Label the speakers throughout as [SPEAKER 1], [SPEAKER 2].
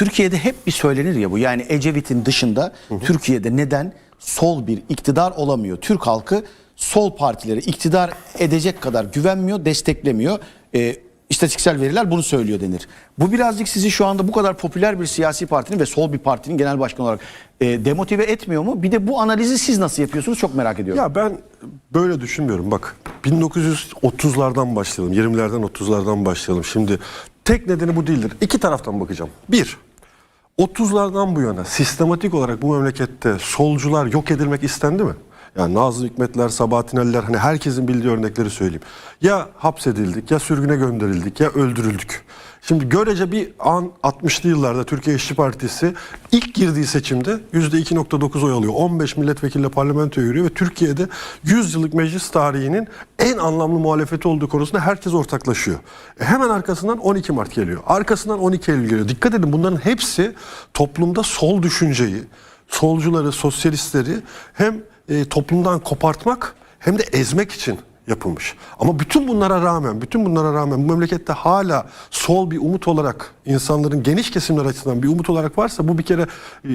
[SPEAKER 1] Türkiye'de hep bir söylenir ya bu. Yani Ecevit'in dışında Türkiye'de neden sol bir iktidar olamıyor? Türk halkı sol partileri iktidar edecek kadar güvenmiyor, desteklemiyor. Ee, istatistiksel veriler bunu söylüyor denir. Bu birazcık sizi şu anda bu kadar popüler bir siyasi partinin ve sol bir partinin genel başkanı olarak e, demotive etmiyor mu? Bir de bu analizi siz nasıl yapıyorsunuz çok merak ediyorum.
[SPEAKER 2] Ya ben böyle düşünmüyorum. Bak 1930'lardan başlayalım. 20'lerden 30'lardan başlayalım. Şimdi tek nedeni bu değildir. İki taraftan bakacağım. Bir, 30'lardan bu yana sistematik olarak bu memlekette solcular yok edilmek istendi mi? Yani Nazım Hikmetler, Sabahattin Ali'ler hani herkesin bildiği örnekleri söyleyeyim. Ya hapsedildik, ya sürgüne gönderildik, ya öldürüldük. Şimdi görece bir an 60'lı yıllarda Türkiye İşçi Partisi ilk girdiği seçimde %2.9 oy alıyor. 15 milletvekiliyle parlamentoya yürüyor ve Türkiye'de 100 yıllık meclis tarihinin en anlamlı muhalefeti olduğu konusunda herkes ortaklaşıyor. E hemen arkasından 12 Mart geliyor. Arkasından 12 Eylül geliyor. Dikkat edin bunların hepsi toplumda sol düşünceyi, solcuları, sosyalistleri hem e, toplumdan kopartmak hem de ezmek için yapılmış. Ama bütün bunlara rağmen, bütün bunlara rağmen bu memlekette hala sol bir umut olarak insanların geniş kesimler açısından bir umut olarak varsa bu bir kere e,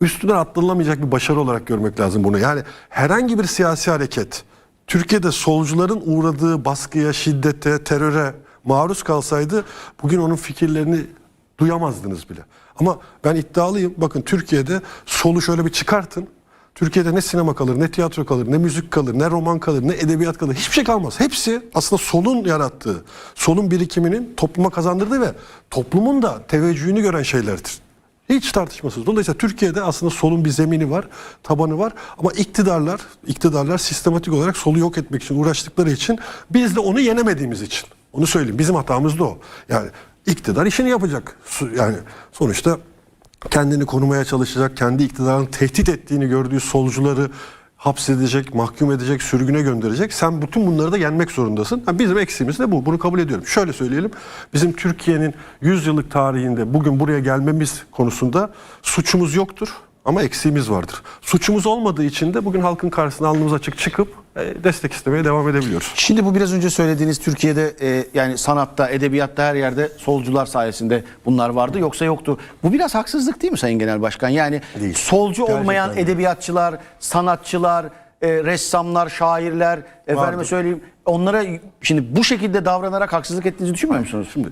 [SPEAKER 2] üstüne atlanılamayacak bir başarı olarak görmek lazım bunu. Yani herhangi bir siyasi hareket Türkiye'de solcuların uğradığı baskıya, şiddete, teröre maruz kalsaydı bugün onun fikirlerini duyamazdınız bile. Ama ben iddialıyım. Bakın Türkiye'de solu şöyle bir çıkartın. Türkiye'de ne sinema kalır, ne tiyatro kalır, ne müzik kalır, ne roman kalır, ne edebiyat kalır. Hiçbir şey kalmaz. Hepsi aslında solun yarattığı, solun birikiminin topluma kazandırdığı ve toplumun da teveccühünü gören şeylerdir. Hiç tartışmasız. Dolayısıyla Türkiye'de aslında solun bir zemini var, tabanı var ama iktidarlar, iktidarlar sistematik olarak solu yok etmek için uğraştıkları için biz de onu yenemediğimiz için. Onu söyleyeyim. Bizim hatamız da o. Yani iktidar işini yapacak. Yani sonuçta kendini korumaya çalışacak, kendi iktidarın tehdit ettiğini gördüğü solcuları hapsedecek, mahkum edecek, sürgüne gönderecek. Sen bütün bunları da yenmek zorundasın. Ha, bizim eksiğimiz de bu. Bunu kabul ediyorum. Şöyle söyleyelim. Bizim Türkiye'nin 100 yıllık tarihinde bugün buraya gelmemiz konusunda suçumuz yoktur. Ama eksiğimiz vardır. Suçumuz olmadığı için de bugün halkın karşısına alnımız açık çıkıp e, destek istemeye devam edebiliyoruz.
[SPEAKER 1] Şimdi bu biraz önce söylediğiniz Türkiye'de e, yani sanatta, edebiyatta her yerde solcular sayesinde bunlar vardı yoksa yoktu. Bu biraz haksızlık değil mi Sayın Genel Başkan? Yani
[SPEAKER 2] Değil.
[SPEAKER 1] solcu olmayan
[SPEAKER 2] Gerçekten değil.
[SPEAKER 1] edebiyatçılar, sanatçılar, e, ressamlar, şairler, efendime söyleyeyim onlara şimdi bu şekilde davranarak haksızlık ettiğinizi düşünmüyor musunuz? Şimdi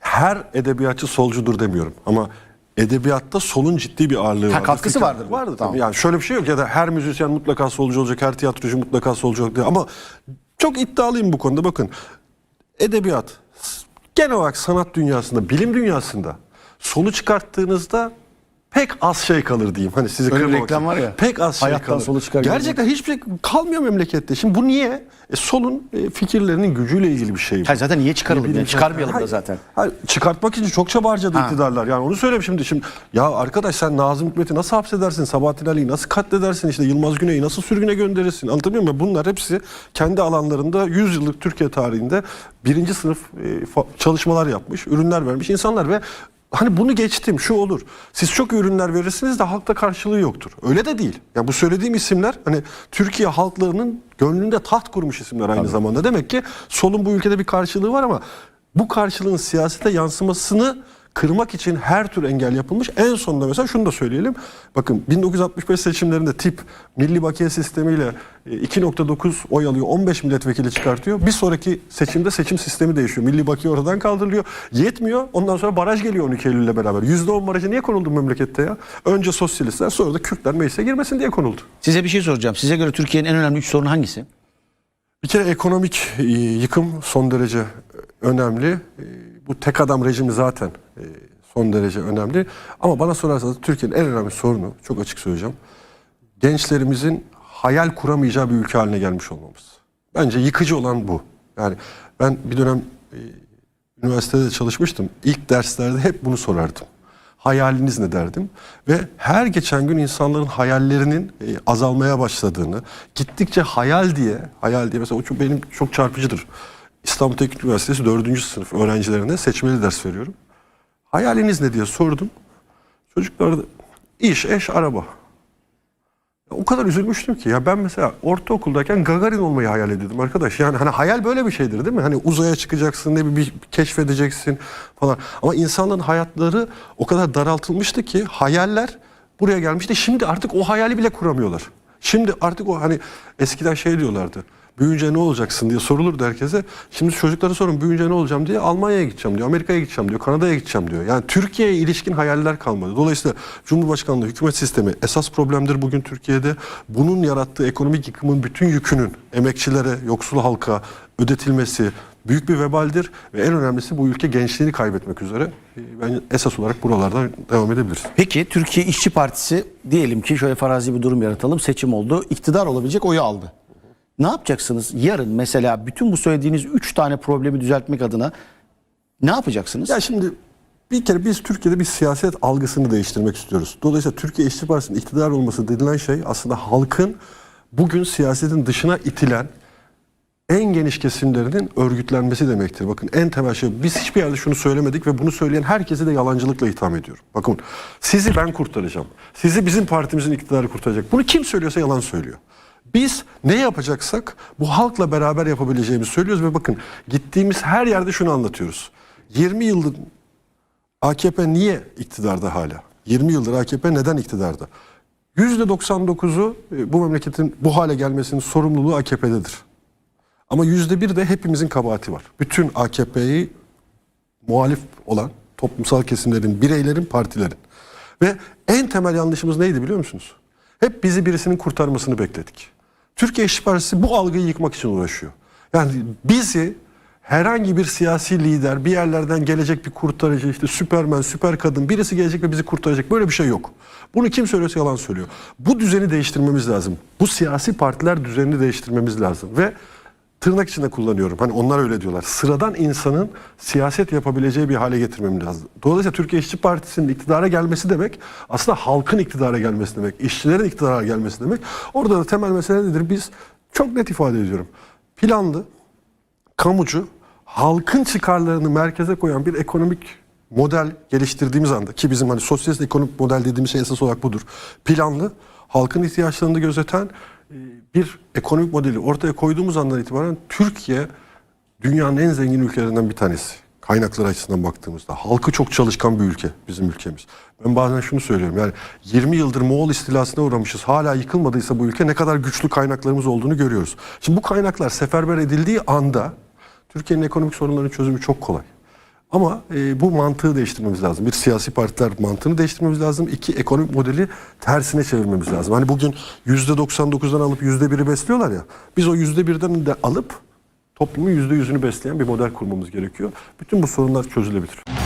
[SPEAKER 2] her edebiyatçı solcudur demiyorum ama edebiyatta solun ciddi bir ağırlığı var.
[SPEAKER 1] katkısı vardır.
[SPEAKER 2] Vardır
[SPEAKER 1] Tamam.
[SPEAKER 2] Yani şöyle bir şey yok ya da her müzisyen mutlaka solcu olacak, her tiyatrocu mutlaka solcu olacak diye. Ama çok iddialıyım bu konuda. Bakın edebiyat genel olarak sanat dünyasında, bilim dünyasında solu çıkarttığınızda pek az şey kalır diyeyim. Hani sizi
[SPEAKER 1] Öyle bir reklam var ya,
[SPEAKER 2] Pek az şey
[SPEAKER 1] hayattan
[SPEAKER 2] kalır.
[SPEAKER 1] solu çıkar gibi.
[SPEAKER 2] Gerçekten hiçbir şey kalmıyor memlekette. Şimdi bu niye? E, solun e, fikirlerinin gücüyle ilgili bir şey bu.
[SPEAKER 1] Ha, zaten niye çıkaralım? Yani çıkarmayalım da
[SPEAKER 2] hayır,
[SPEAKER 1] zaten.
[SPEAKER 2] hayır, çıkartmak için çok çaba harcadı
[SPEAKER 1] Ha.
[SPEAKER 2] iktidarlar. Yani onu söyleyeyim şimdi. Şimdi ya arkadaş sen Nazım Hikmet'i nasıl hapsedersin? Sabahattin Ali'yi nasıl katledersin? işte Yılmaz Güney'i nasıl sürgüne gönderirsin? Anlatabiliyor muyum? Bunlar hepsi kendi alanlarında 100 yıllık Türkiye tarihinde birinci sınıf e, fa- çalışmalar yapmış, ürünler vermiş insanlar ve Hani bunu geçtim şu olur. Siz çok ürünler verirsiniz de halkta karşılığı yoktur. Öyle de değil. Ya bu söylediğim isimler hani Türkiye halklarının gönlünde taht kurmuş isimler aynı zamanda. Demek ki solun bu ülkede bir karşılığı var ama bu karşılığın siyasete yansımasını kırmak için her tür engel yapılmış. En sonunda mesela şunu da söyleyelim. Bakın 1965 seçimlerinde tip milli bakiye sistemiyle e, 2.9 oy alıyor. 15 milletvekili çıkartıyor. Bir sonraki seçimde seçim sistemi değişiyor. Milli bakiye oradan kaldırılıyor. Yetmiyor. Ondan sonra baraj geliyor 12 Eylül'le beraber. %10 barajı niye konuldu memlekette ya? Önce sosyalistler sonra da Kürtler meclise girmesin diye konuldu.
[SPEAKER 1] Size bir şey soracağım. Size göre Türkiye'nin en önemli üç sorunu hangisi?
[SPEAKER 2] Bir kere ekonomik e, yıkım son derece e, önemli. Bu tek adam rejimi zaten e, son derece önemli. Ama bana sorarsanız Türkiye'nin en önemli sorunu, çok açık söyleyeceğim. Gençlerimizin hayal kuramayacağı bir ülke haline gelmiş olmamız. Bence yıkıcı olan bu. Yani ben bir dönem e, üniversitede de çalışmıştım. İlk derslerde hep bunu sorardım. Hayaliniz ne derdim ve her geçen gün insanların hayallerinin e, azalmaya başladığını, gittikçe hayal diye, hayal diye mesela o çok benim çok çarpıcıdır. İstanbul Teknik Üniversitesi 4. sınıf öğrencilerine seçmeli ders veriyorum. Hayaliniz ne diye sordum. Çocuklar da iş, eş, araba. O kadar üzülmüştüm ki ya ben mesela ortaokuldayken Gagarin olmayı hayal ediyordum arkadaş. Yani hani hayal böyle bir şeydir değil mi? Hani uzaya çıkacaksın, ne bir, bir keşfedeceksin falan. Ama insanların hayatları o kadar daraltılmıştı ki hayaller buraya gelmişti. Şimdi artık o hayali bile kuramıyorlar. Şimdi artık o hani eskiden şey diyorlardı. Büyüyünce ne olacaksın diye sorulurdu herkese. Şimdi çocuklara sorun büyüyünce ne olacağım diye Almanya'ya gideceğim diyor, Amerika'ya gideceğim diyor, Kanada'ya gideceğim diyor. Yani Türkiye'ye ilişkin hayaller kalmadı. Dolayısıyla Cumhurbaşkanlığı hükümet sistemi esas problemdir bugün Türkiye'de. Bunun yarattığı ekonomik yıkımın bütün yükünün emekçilere, yoksul halka ödetilmesi büyük bir vebaldir ve en önemlisi bu ülke gençliğini kaybetmek üzere. Ben esas olarak buralardan devam edebiliriz.
[SPEAKER 1] Peki Türkiye İşçi Partisi diyelim ki şöyle farazi bir durum yaratalım. Seçim oldu. iktidar olabilecek oyu aldı. Ne yapacaksınız? Yarın mesela bütün bu söylediğiniz 3 tane problemi düzeltmek adına ne yapacaksınız?
[SPEAKER 2] Ya şimdi bir kere biz Türkiye'de bir siyaset algısını değiştirmek istiyoruz. Dolayısıyla Türkiye İşçi Partisi'nin iktidar olması denilen şey aslında halkın bugün siyasetin dışına itilen en geniş kesimlerinin örgütlenmesi demektir. Bakın en temel şey biz hiçbir yerde şunu söylemedik ve bunu söyleyen herkese de yalancılıkla itham ediyorum. Bakın sizi ben kurtaracağım. Sizi bizim partimizin iktidarı kurtaracak. Bunu kim söylüyorsa yalan söylüyor. Biz ne yapacaksak bu halkla beraber yapabileceğimizi söylüyoruz ve bakın gittiğimiz her yerde şunu anlatıyoruz. 20 yıldır AKP niye iktidarda hala? 20 yıldır AKP neden iktidarda? %99'u e, bu memleketin bu hale gelmesinin sorumluluğu AKP'dedir. Ama yüzde bir de hepimizin kabahati var. Bütün AKP'yi muhalif olan toplumsal kesimlerin, bireylerin, partilerin. Ve en temel yanlışımız neydi biliyor musunuz? Hep bizi birisinin kurtarmasını bekledik. Türkiye İşçi Partisi bu algıyı yıkmak için uğraşıyor. Yani bizi herhangi bir siyasi lider, bir yerlerden gelecek bir kurtarıcı, işte süpermen, süper kadın birisi gelecek ve bizi kurtaracak. Böyle bir şey yok. Bunu kim söylüyorsa yalan söylüyor. Bu düzeni değiştirmemiz lazım. Bu siyasi partiler düzenini değiştirmemiz lazım. Ve tırnak içinde kullanıyorum. Hani onlar öyle diyorlar. Sıradan insanın siyaset yapabileceği bir hale getirmemiz lazım. Dolayısıyla Türkiye İşçi Partisi'nin iktidara gelmesi demek aslında halkın iktidara gelmesi demek. işçilerin iktidara gelmesi demek. Orada da temel mesele nedir? Biz çok net ifade ediyorum. Planlı, kamucu, halkın çıkarlarını merkeze koyan bir ekonomik model geliştirdiğimiz anda ki bizim hani sosyalist ekonomik model dediğimiz şey esas olarak budur. Planlı, halkın ihtiyaçlarını gözeten bir ekonomik modeli ortaya koyduğumuz andan itibaren Türkiye dünyanın en zengin ülkelerinden bir tanesi. Kaynaklar açısından baktığımızda. Halkı çok çalışkan bir ülke bizim ülkemiz. Ben bazen şunu söylüyorum yani 20 yıldır Moğol istilasına uğramışız. Hala yıkılmadıysa bu ülke ne kadar güçlü kaynaklarımız olduğunu görüyoruz. Şimdi bu kaynaklar seferber edildiği anda Türkiye'nin ekonomik sorunlarının çözümü çok kolay. Ama e, bu mantığı değiştirmemiz lazım. Bir siyasi partiler mantığını değiştirmemiz lazım. İki ekonomik modeli tersine çevirmemiz lazım. Hani bugün %99'dan alıp %1'i besliyorlar ya. Biz o %1'den de alıp toplumun %100'ünü besleyen bir model kurmamız gerekiyor. Bütün bu sorunlar çözülebilir.